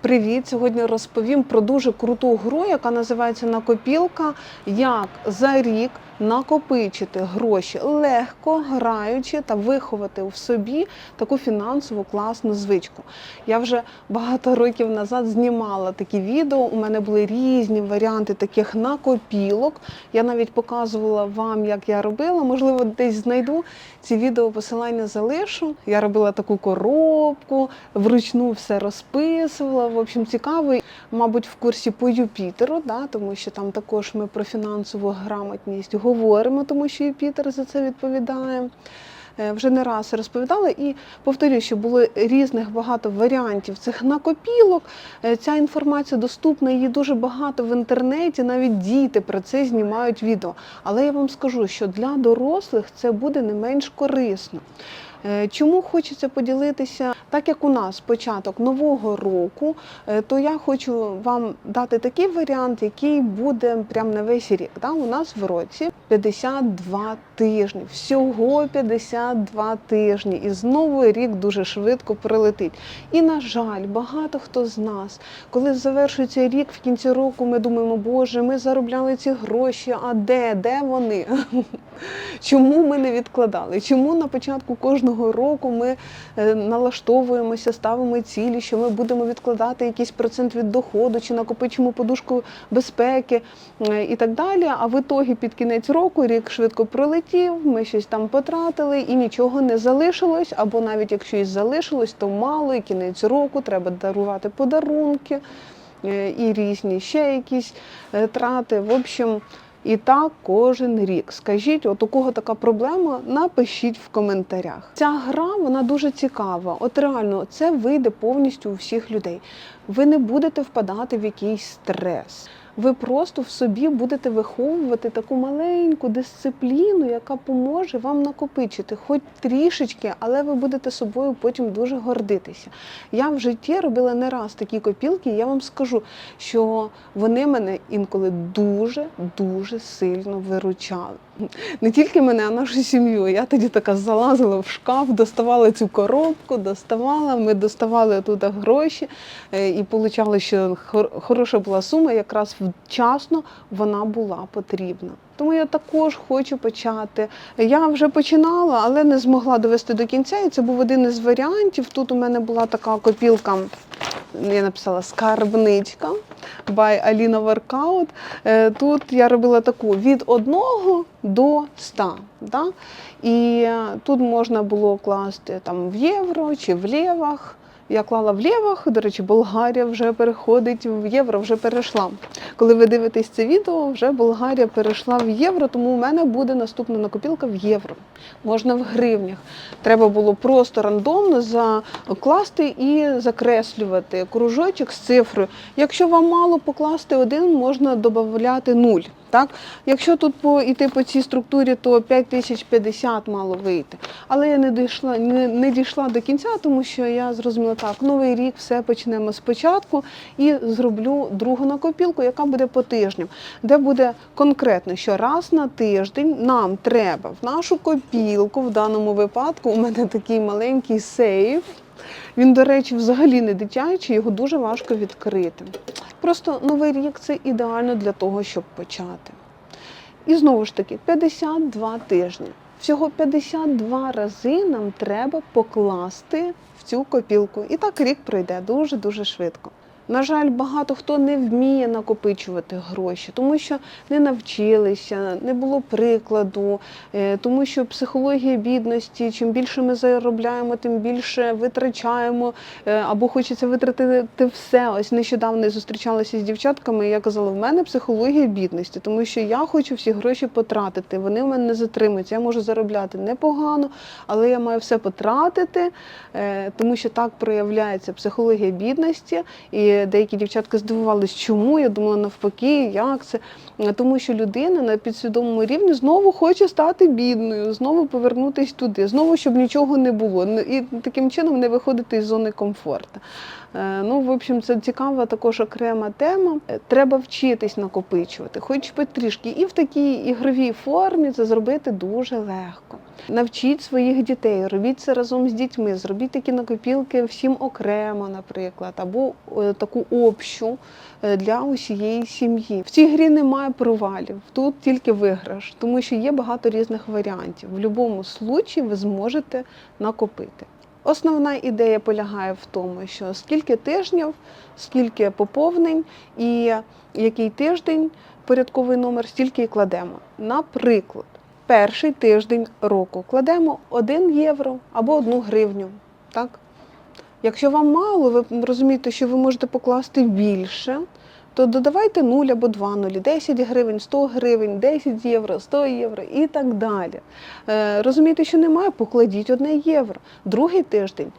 Привіт! Сьогодні розповім про дуже круту гру, яка називається Накопілка. Як за рік накопичити гроші легко, граючи та виховати в собі таку фінансову класну звичку. Я вже багато років назад знімала такі відео. У мене були різні варіанти таких накопілок. Я навіть показувала вам, як я робила. Можливо, десь знайду ці відео посилання залишу. Я робила таку коробку, вручну все розписувала. В общем, цікаво. Мабуть, в курсі по Юпітеру, да, тому що там також ми про фінансову грамотність говоримо, тому що Юпітер за це відповідає. Е, Вже не раз розповідала і повторюю, що було різних багато варіантів цих накопілок. Е, Ця інформація доступна, її дуже багато в інтернеті, навіть діти про це знімають відео. Але я вам скажу, що для дорослих це буде не менш корисно. Е, Чому хочеться поділитися, так як у нас початок нового року, то я хочу вам дати такий варіант, який буде прям на весь рік. У нас в році 52 тижні, всього 52 тижні, і знову рік дуже швидко прилетить. І на жаль, багато хто з нас, коли завершується рік в кінці року, ми думаємо, Боже, ми заробляли ці гроші, а де? Де вони? Чому ми не відкладали? Чому на початку кожного року ми е, налаштовуємося, ставимо цілі, що ми будемо відкладати якийсь процент від доходу, чи накопичимо подушку безпеки е, і так далі. А в ітогі під кінець року рік швидко пролетів, ми щось там потратили і нічого не залишилось. Або навіть якщо і залишилось, то мало, і кінець року треба дарувати подарунки е, і різні ще якісь е, трати. В общем. І так кожен рік. Скажіть, от у кого така проблема, напишіть в коментарях. Ця гра вона дуже цікава. От реально, це вийде повністю у всіх людей. Ви не будете впадати в якийсь стрес. Ви просто в собі будете виховувати таку маленьку дисципліну, яка поможе вам накопичити, хоч трішечки, але ви будете собою потім дуже гордитися. Я в житті робила не раз такі копілки, і я вам скажу, що вони мене інколи дуже дуже сильно виручали. Не тільки мене, а нашу сім'ю. Я тоді така залазила в шкаф, доставала цю коробку, доставала. Ми доставали тут гроші е, і получали, що хор- хороша була сума, якраз вчасно вона була потрібна. Тому я також хочу почати. Я вже починала, але не змогла довести до кінця. І це був один із варіантів. Тут у мене була така копілка. Я написала скарбничка by Аліна Воркаут. Е, Тут я робила таку від 1 до 100. Да? І тут можна було класти там в євро чи в лєвах. Я клала в лєвах, до речі, Болгарія вже переходить в євро, вже перейшла. Коли ви дивитесь це відео, вже Болгарія перейшла в євро, тому у мене буде наступна накопілка в євро. Можна в гривнях. Треба було просто рандомно закласти і закреслювати кружочок з цифрою. Якщо вам мало покласти один, можна додати нуль. Так? Якщо тут по, йти по цій структурі, то 5050 мало вийти. Але я не дійшла, не, не дійшла до кінця, тому що я зрозуміла так, новий рік все почнемо спочатку і зроблю другу накопілку, яка буде по тижням, де буде конкретно, що раз на тиждень нам треба в нашу копілку, в даному випадку у мене такий маленький сейф. Він, до речі, взагалі не дитячий, його дуже важко відкрити. Просто новий рік це ідеально для того, щоб почати. І знову ж таки, 52 тижні. Всього 52 рази нам треба покласти в цю копілку. І так рік пройде дуже-дуже швидко. На жаль, багато хто не вміє накопичувати гроші, тому що не навчилися, не було прикладу, е, тому що психологія бідності, чим більше ми заробляємо, тим більше витрачаємо, е, або хочеться витратити все. Ось нещодавно я зустрічалася з дівчатками, я казала, в мене психологія бідності, тому що я хочу всі гроші потратити. Вони в мене не затримуються. Я можу заробляти непогано, але я маю все потратити, е, тому що так проявляється психологія бідності. І деякі дівчатки здивувались, чому. Я думала, навпаки, як це. Тому що людина на підсвідомому рівні знову хоче стати бідною, знову повернутися туди, знову, щоб нічого не було. І таким чином не виходити із зони комфорту. Е, Ну, в общем, це цікава також окрема тема. Е, Треба вчитись накопичувати, хоч би трішки. І в такій ігровій формі це зробити дуже легко. Навчіть своїх дітей, робіть це разом з дітьми, зробіть такі накопілки всім окремо, наприклад, або е, таку общу для усієї сім'ї. В цій грі немає провалів, тут тільки виграш, тому що є багато різних варіантів. В будь-якому случаї ви зможете накопити. Основна ідея полягає в тому, що скільки тижнів, скільки поповнень і який тиждень порядковий номер, стільки і кладемо. Наприклад, перший тиждень року кладемо 1 євро або 1 гривню. Так? Якщо вам мало, ви розумієте, що ви можете покласти більше, то додавайте 0 або 2 нулі, 10 гривень, 100 гривень, 10 євро, 100 євро і так далі. Е, розумієте, що немає, покладіть 1 євро. Другий тиждень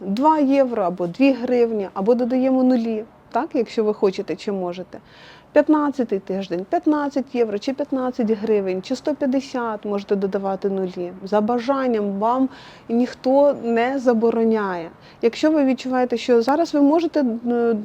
2 євро або 2 гривні, або додаємо нулі, так, якщо ви хочете чи можете. 15 тиждень 15 євро, чи 15 гривень, чи 150 можете додавати нулі. За бажанням вам ніхто не забороняє. Якщо ви відчуваєте, що зараз ви можете е,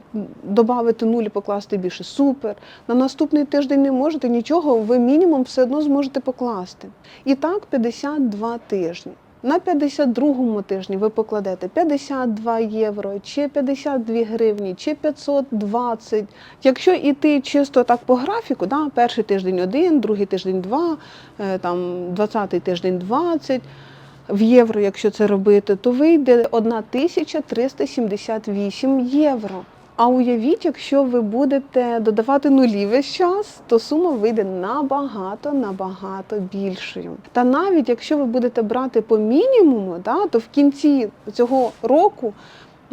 додати нуль покласти більше, супер. На наступний тиждень не можете нічого, ви мінімум все одно зможете покласти. І так 52 тижні. На 52-му тижні ви покладете 52 євро, чи 52 гривні, чи 520. Якщо йти чисто так по графіку, да, перший тиждень один, другий тиждень два, е, там 20-й тиждень 20 в євро, якщо це робити, то вийде 1378 євро. А уявіть, якщо ви будете додавати нулі весь час, то сума вийде набагато набагато більшою. Та навіть якщо ви будете брати по мінімуму, да, то в кінці цього року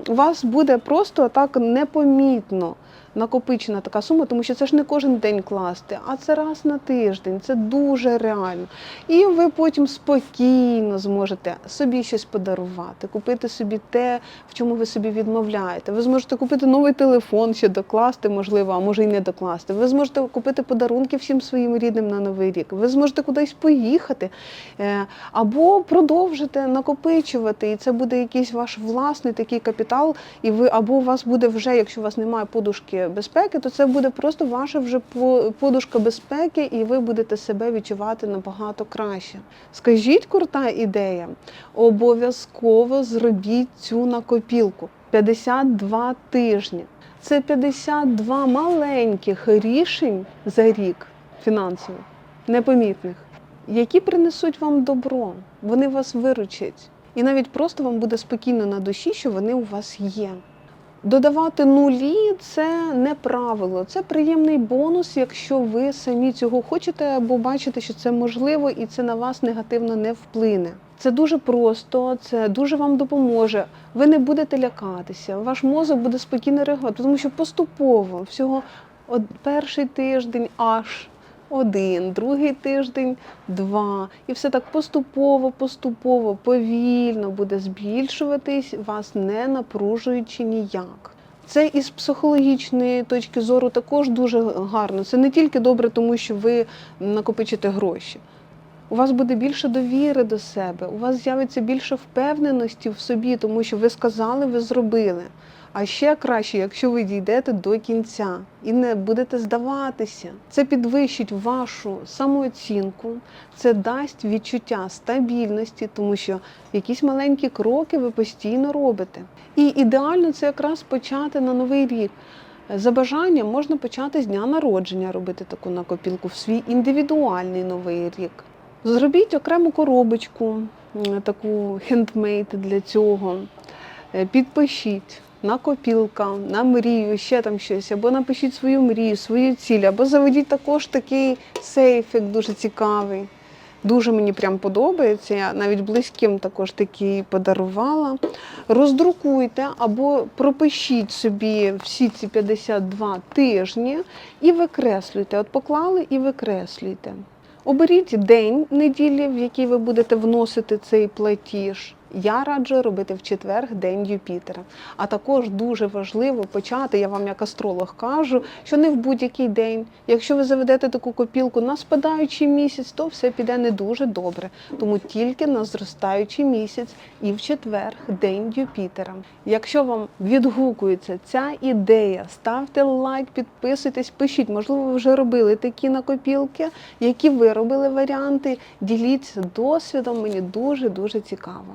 у вас буде просто так непомітно накопичена така сума, тому що це ж не кожен день класти, а це раз на тиждень. Це дуже реально. І ви потім спокійно зможете собі щось подарувати, купити собі те, в чому ви собі відмовляєте. Ви зможете купити новий телефон, ще докласти, можливо, а може й не докласти. Ви зможете купити подарунки всім своїм рідним на новий рік. Ви зможете кудись поїхати е, або продовжити накопичувати. І це буде якийсь ваш власний такий капітал, і ви або у вас буде вже, якщо у вас немає подушки безпеки, то це буде просто ваша вже по- подушка безпеки, і ви будете себе відчувати набагато краще. Скажіть, крута ідея, обов'язково зробіть цю накопілку 52 тижні. Це 52 маленьких рішень за рік фінансових, непомітних, які принесуть вам добро, вони вас виручать. І навіть просто вам буде спокійно на душі, що вони у вас є. Додавати нулі це не правило, це приємний бонус, якщо ви самі цього хочете або бачите, що це можливо і це на вас негативно не вплине. Це дуже просто, це дуже вам допоможе. Ви не будете лякатися, ваш мозок буде спокійно реагувати, тому що поступово всього от перший тиждень аж один, другий тиждень два. І все так поступово, поступово, повільно буде збільшуватись, вас не напружуючи ніяк. Це із психологічної точки зору також дуже гарно. Це не тільки добре, тому що ви накопичите гроші. У вас буде більше довіри до себе, у вас з'явиться більше впевненості в собі, тому що ви сказали, ви зробили. А ще краще, якщо ви дійдете до кінця і не будете здаватися. Це підвищить вашу самооцінку, це дасть відчуття стабільності, тому що якісь маленькі кроки ви постійно робите. І ідеально це якраз почати на новий рік. За бажанням можна почати з дня народження робити таку накопілку в свій індивідуальний новий рік. Зробіть окрему коробочку, таку хендмейд для цього. Е, Підпишіть накопілка, на мрію, ще там щось, або напишіть свою мрію, свою ціль, або заведіть також такий сейфик дуже цікавий. Дуже мені прям подобається. Я навіть близьким також такий подарувала. Роздрукуйте або пропишіть собі всі ці 52 тижні і викреслюйте. От поклали і викреслюйте. Оберіть день неділі, в який ви будете вносити цей платіж. Я раджу робити в четвер день Юпітера. А також дуже важливо почати, я вам як астролог кажу, що не в будь-який день. Якщо ви заведете таку копілку на спадаючий місяць, то все піде не дуже добре. Тому тільки на зростаючий місяць і в четвер день Юпітера. Якщо вам відгукується ця ідея, ставте лайк, підписуйтесь, пишіть. Можливо, ви вже робили такі накопілки, які ви робили варіанти. Діліться досвідом, мені дуже дуже цікаво.